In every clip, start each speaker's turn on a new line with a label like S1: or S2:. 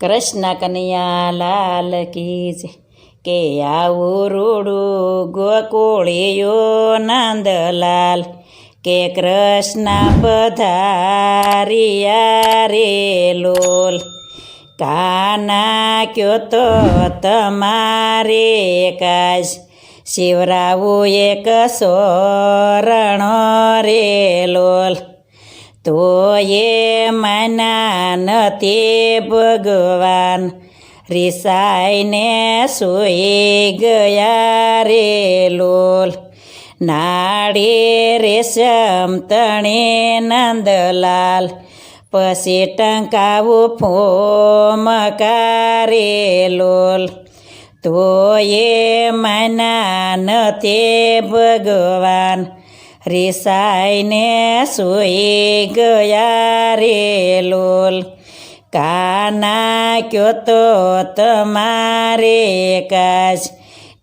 S1: કૃષ્ણ કનૈયા લાલ કી જય. કે આવું રૂડું ગોકુળિયો નંદલાલ, કે કૃષ્ણ પધારિયા રે લોલ કાના કયો તો તમારે કાજ, શિવરાવું એક સોરણો રે લોલ તો એ માના નથી ભગવાન, રિસાઈને સૂઈ ગયા રે લોલ. નાડી રેશમ તણે નંદલાલ, પછી ટંકાવું ફોમકારે લોલ. તો એ માના નથી ભગવાન રિસાઈને સૂઈ ગયા રે લોલ. કાના કયો તો તમારે કાજ?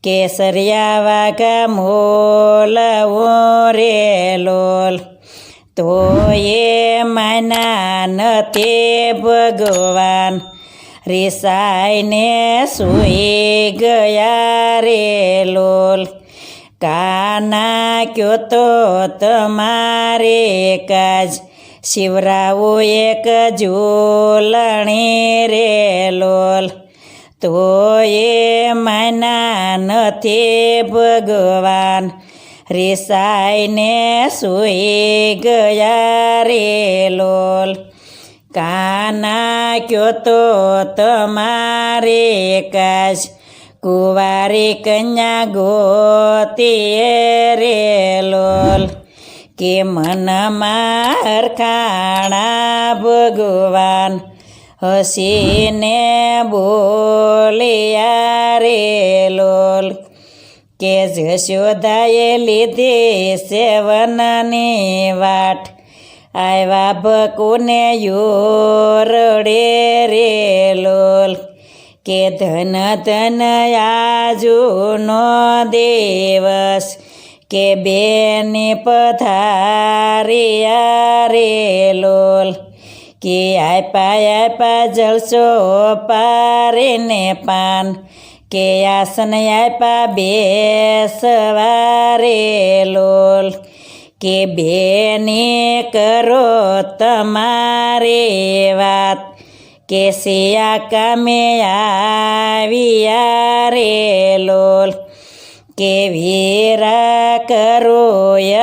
S1: કેસરિયા વાઘા મોલવો રે લોલ. તો એ માના નથી ભગવાન. રિસાઈને સૂઈ ગયા રે લોલ. કાના કયો તો તમારે કાજ? શિવરાવો એક ઝૂલણી રે લોલ. તો એ માના નથી ભગવાન. રિસાઈને સુઈ ગયા રે લોલ. કાના કયો તો તમારે કાજ? કુંવારી કન્યા ગોતી રે લોલ. કે મનમાં ખાણા ભગવાન. હસીને બોલ્યા રે લોલ. કે જશોદાએ લીધી સેવનની વાટ. આવ્યા ભકુને યોરડે રે લોલ. કે ધન ધન આજુનો દેવસ, કે બેને પથારિયા રે લોલ, કે આપ્યા આપ્યા જલસો પારીને પાન, કે આસન આપ્યા બેસવારે લોલ, કે બેને કરો તમારે વાત કે સિયા કામે આવ્યા રે લોલ કે વીરા કરો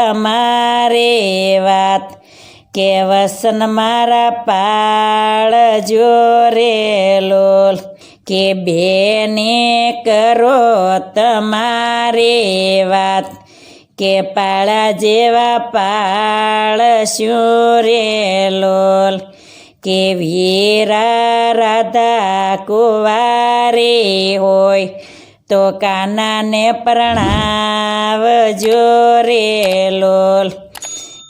S1: અમારે વાત કે વસન મારા પાળજો રે લોલ કે બેને કરો તમારે વાત કે પાળા જેવા પાળશું રે લોલ કે વીરા રાધા કુવારી હોય તો કાનાને પ્રણાવજો રે લોલ.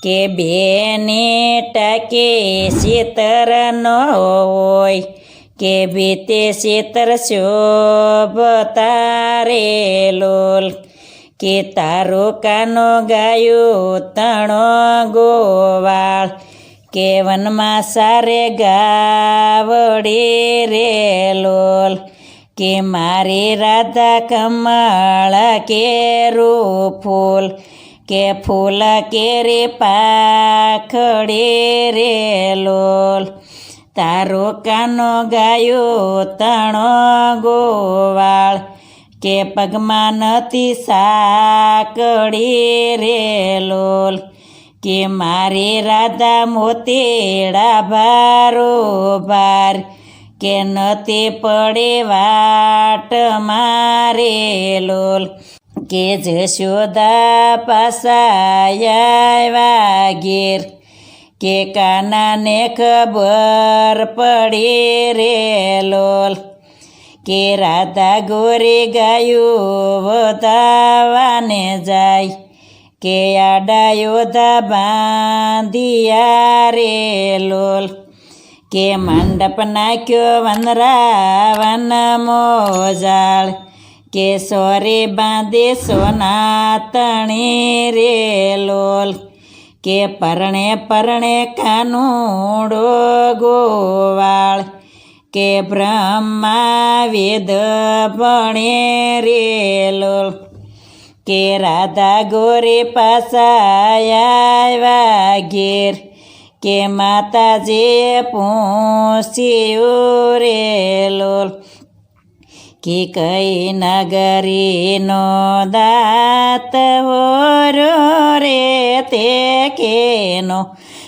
S1: કે બેની ટકે શીતર ન હોય, કે બીતે શીતર શોભતારે લોલ. કે તારો કાનો ગાયું તણો ગોવાળ કે વનમાં સારે ગાવડી રે લોલ? કે મારી રાધા કમળ કેરું ફૂલ કે ફૂલ કેરી પાખડી રે લોલ? તારો કાનો ગાયો તણો ગોવાળ? કે પગમાં નથી સાકડી રે લોલ? કે મારે રાધા મોતેડા ભારો ભાર, કે નતે પડે વાટ મારે લોલ, કે જશોદા પાસાયા ઘેર, કે કાનાને ખબર પડે રે લોલ, કે રાધા ગોરી ગાયું વધાવાને જાય કે આડા યોધા બાંધિયા રે લોલ. કે મંડપ નાખ્યો વનરાવન મોજાળ. કે સોરે બાંધે સોના તણી રે લોલ. કે પરણે પરણે કાનુડો ગોવાળ. કે બ્રહ્મા વેદ ભણે રે લોલ. કે રાધા ગોરે પાસાયા ઘેર કે માતાજીએ પૂછ્યું રે લોલ કે કઈ નગરીનો દાત હોરો રે તે કેનો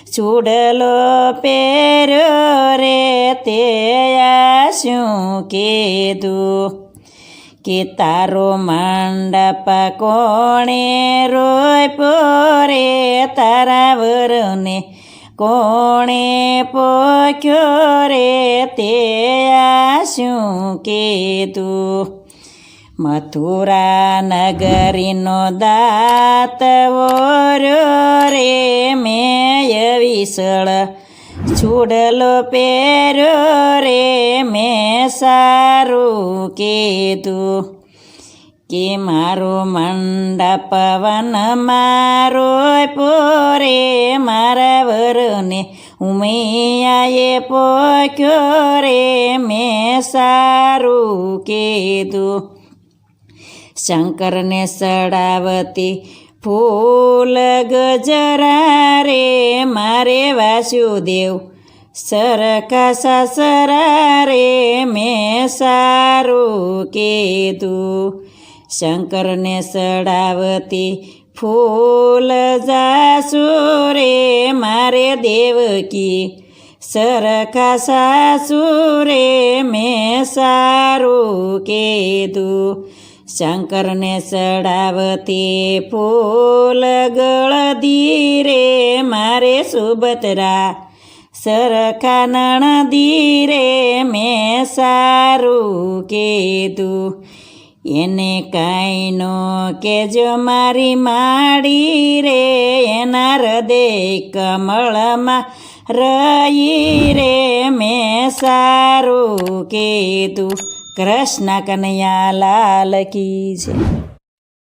S1: ચૂડલો પેરો રે તે શું કીધું કે તારો મંડપ કોણે રોય પોરે તારા વરને કોણે પોખ્યો રે તે આ શું કીધું મથુરા નગરીનો દાત ઓર્યો રે મેય વિસળ છૂડલો પેરો રે મેં સારું કીધું કે મારો મંડા પવન મારો પોરે મારા વરને ઉમૈયાએ પોખ્યો રે મેં સારું કીધું. શંકરને સડાવતી ફૂલ ગજરા રે, મારે વાસુદેવ સરખા સાસરા રે મેં સારું કીધું શંકરને સડાવતી ફૂલ જાસુ રે મારે દેવકી સરખા સાસુ રે મેં સારું કીધું શંકરને સડાવતી ફૂલ ગળદી રે મારે સુભદ્રા સરખા નણદી રે મેં સારું કીધું. એને કાંઈ નો કેજો મારી માડી રે, એના હૃદય કમળમાં રહી રે. મેં સારું કીધું. કૃષ્ણ કનૈયા લાલ કી છે